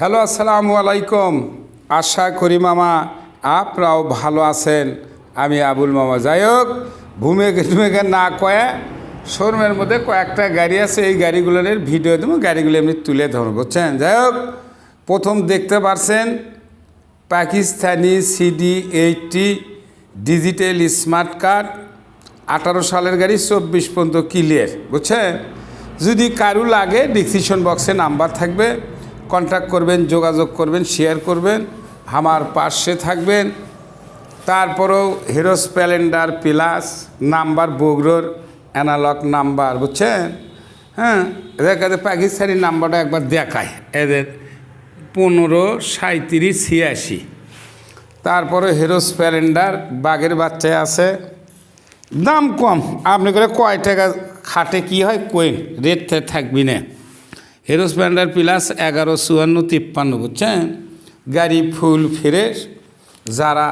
Hello, আসসালামু আলাইকুম। আশা করি মামা আপনারাও ভালো আছেন। আমি আবুল মামা। যাই হোক ভূমিকে টুমেকে না কয়ে শোরুমের মধ্যে কয়েকটা গাড়ি আছে। এই গাড়িগুলোর ভিডিও দেবো, গাড়িগুলো এমনি তুলে ধরবো, বুঝছেন? যাই হোক, প্রথম দেখতে পারছেন Pakistani CD eighty digital smart card. আঠারো সালের গাড়ি, চব্বিশ পর্যন্ত ক্লিয়ার, বুঝছেন? যদি কারু লাগে ডিসিশন বক্সে নাম্বার থাকবে। কন্ট্যাক্ট করবেন, যোগাযোগ করবেন, শেয়ার করবেন, আমার পাশে থাকবেন। তারপরেও হিরো স্প্লেন্ডার প্লাস নাম্বার বগুড়োর অ্যানালগ নাম্বার, বুঝছেন? হ্যাঁ এদের কাছে পাকিস্তানি নাম্বারটা একবার দেখায় এদের পনেরো সাঁত্রিশ ছিয়াশি। তারপরে হিরো স্প্লেন্ডার বাঘের বাচ্চায় আছে। দাম কম। আপনি করে কয় টাকা খাটে কি হয়? কোয়েন রেট থাকবি না। হিরো স্প্লেন্ডার প্লাস এগারো, চুয়ান্ন, তিপ্পান্ন, বুঝছেন? গাড়ি ফুল ফ্রেশ, যারা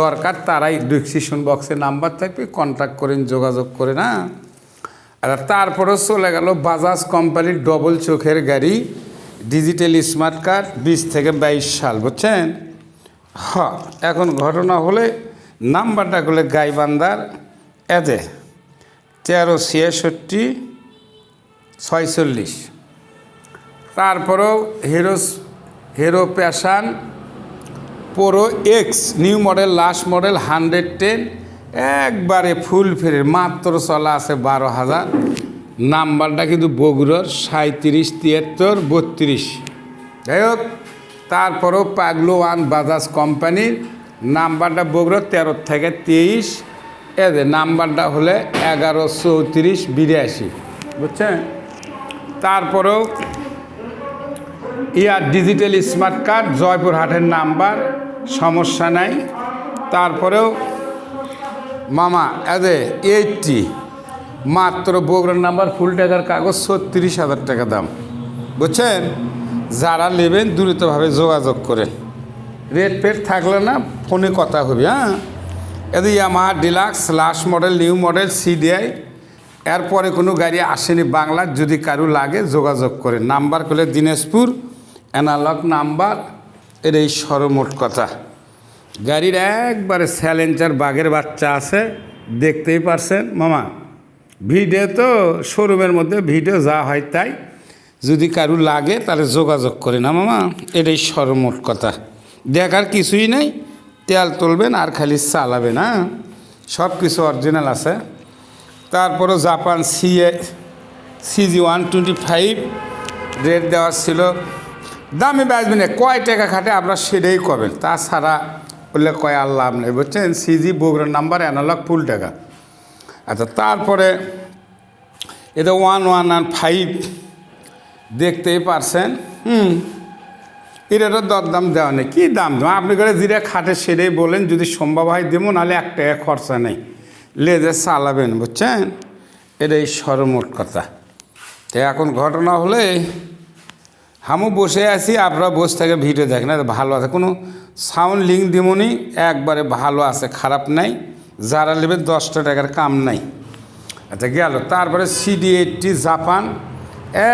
দরকার তারাই ডিসক্রিপশন বক্সে নাম্বার থাকবে কন্ট্যাক্ট করেন, যোগাযোগ করে, না? আর তারপরে চলে গেল বাজাজ কোম্পানির ডবল চোখের গাড়ি ডিজিটাল স্মার্ট কার্ড বিশ থেকে বাইশ সাল, বুঝছেন? হ্যাঁ এখন ঘটনা হলে নাম্বারটা করলে গাইবান্দার এতে তেরো ছিয়াষট্টি, ছয়চল্লিশ। তারপরেও Hero Hero Passion Pro X new model last model hundred ten একবারে ফুল ফেরে মাত্র চলা আছে বারো হাজার। নাম্বারটা কিন্তু বগুড়োর সাঁত্রিশ তিয়াত্তর বত্রিশ। যাই হোক তারপরেও পাগলো ওয়ান বাজাজ কোম্পানির নাম্বারটা বগুড়োর তেরো থেকে তেইশ। এদের নাম্বারটা হলে এগারো চৌত্রিশ বিরাশি। বুঝছেন? তারপরেও ইয়ার ডিজিটাল স্মার্ট কার্ড জয়পুরহাটের নাম্বার, সমস্যা নাই। তারপরেও মামা এদে এইটটি মাত্র বগুড়ার নাম্বার, ফুল টাকার কাগজ, ছত্রিশ হাজার টাকা দাম। বুঝছেন? যারা নেবেন, দ্রুতভাবে যোগাযোগ করেন। রেট ফেট থাকলে না, ফোনে কথা হবে হ্যাঁ? এদের Yamaha Deluxe last model new model CDI এরপরে কোনো গাড়ি আসেনি বাংলার, যদি কারু লাগে, যোগাযোগ করে নাম্বার করলে দিনাজপুর অ্যানালগ নাম্বার এর এই সরমোট কথা। গাড়ির একবারে স্যালেঞ্জার বাঘের বাচ্চা আছে, দেখতেই পারছেন, মামা। ভিডিও তো শোরুমের মধ্যে ভিডিও যা হয় তাই। যদি কারু লাগে, তাহলে যোগাযোগ করে না, মামা। এটাই সরমোট কথা। দেখার কিছুই নেই, তেল তুলবেন আর খালি চালাবেন হ্যাঁ? সব কিছু অরিজিনাল আছে। তারপরে Japan CA CG one twenty five rate দেওয়া ছিল দামে না কয় টাকা খাটে আপনারা সেটাই কবেন। তাছাড়া বললে কয়, আর লাভ নেই। বুঝছেন? সিজি বগুড়ার নাম্বার অ্যানালগ ফুল টাকা আচ্ছা তারপরে এটা ওয়ান ওয়ান ওয়ান ফাইভ দেখতেই পারছেন? হুম। এটারও দরদাম দেওয়া নেই। কী দাম? দেবো আপনি করে যেটা খাটে সেটাই বলেন, যদি সম্ভব হয় দেবো, নাহলে এক টাকা খরচা নেই। লেজে চালাবেন, বুঝছেন? এটাই সরমোট কথা। তো এখন ঘটনা হলে আমিও বসে আছি, আপনারা বসে থেকে ভিডিও দেখেন ভালো আছে। কোনো সাউন্ড লিঙ্ক দিমনি একবারে ভালো আছে, খারাপ নাই। যারা নেবে দশটা টাকার কাম নাই। আচ্ছা গেল। তারপরে সিডি এইটটি জাপান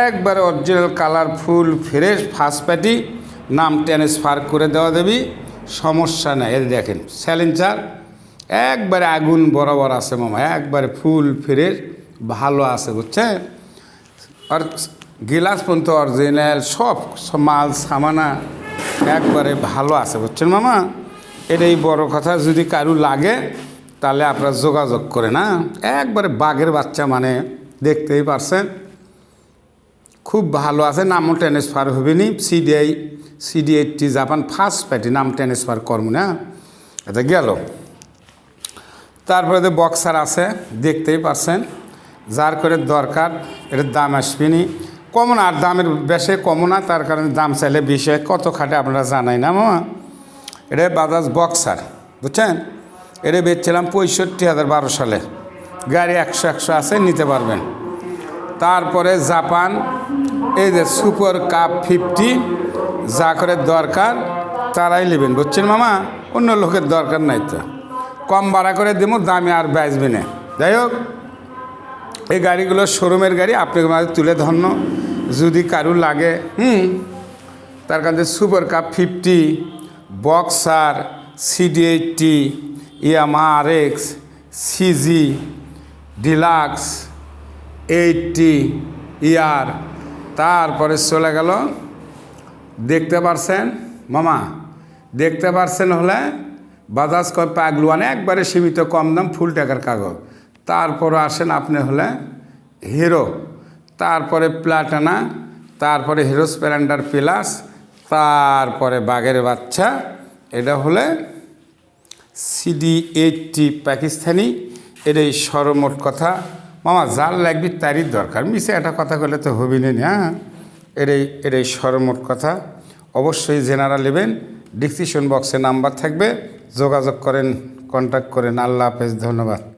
একবারে original colourful fresh first party নাম ট্রান্সফার করে দেওয়া দেবি। সমস্যা নেই, এই দেখেন স্যালেঞ্চার একবারে আগুন বরাবর আছে মামা, একবারে ফুল ফ্রেশ ভালো আছে, বুঝছেন? আর গিলাস পর্যন্ত অরিজিনাল, সব মাল, সামানা একবারে ভালো আছে, বুঝছেন মামা? এটাই বড় কথা, যদি কারু লাগে, তাহলে আপনারা যোগাযোগ করে না একবারে বাঘের বাচ্চা মানে দেখতেই পারছেন। খুব ভালো আছে, নামও ট্রান্সফার হবে নি CDI CD eighty Japan first party নাম ট্রান্সফার করব না। এটা গেল। তারপরে বক্সার আছে, দেখতেই পারছেন। যার করে দরকার এটার দাম আসবে কমন আর দামের বেশে কমও না, তার কারণে দাম চাইলে বেশি হয় কত খাটে আপনারা জানাই না, মামা? এটা বাজাজ বক্সার, বুঝছেন? এটা বেচছিলাম পঁয়ষট্টি হাজার বারো সালে। গাড়ি একশো একশো আছে, নিতে পারবেন। তারপরে জাপান, এই যে সুপার কাপ ফিফটি, যা করে দরকার, তারাই নেবেন, বুঝছেন, মামা? অন্য লোকের দরকার নাই তো। কম ভাড়া করে দেবো, দামে আর বেচবে না। যাই হোক, এই গাড়িগুলো শোরুমের গাড়ি, আপনাকে মাঝে তুলে ধন্য। যদি কারু লাগে, হুম, তার কাছে super cup fifty boxer CD eighty Yamaha R X CG deluxe eighty year তারপরে চলে গেল, দেখতে পারছেন, মামা, দেখতে পারছেন হলে বাজাজ কয় পাগলুয়ান একবারে সীমিত কম দাম ফুল টাকার কাগজ। তারপর আসেন আপনি হলে হিরো। তারপরে প্লাটানা, তারপরে হিরো স্প্লেন্ডার প্লাস, তারপরে বাঘের বাচ্চা। এটা হলে সিডি এইটটি পাকিস্তানি, এটাই সরমোট কথা। মামা, যার লাগবি তারই দরকার। মিশে একটা কথা বলে তো হবি না হ্যাঁ? এটাই এটাই সরমোট কথা। অবশ্যই জেনারা নেবেন ডিসক্রিপশন বক্সে নাম্বার থাকবে। যোগাযোগ করেন কন্ট্যাক্ট করেন। আল্লাহ হাফেজ, ধন্যবাদ।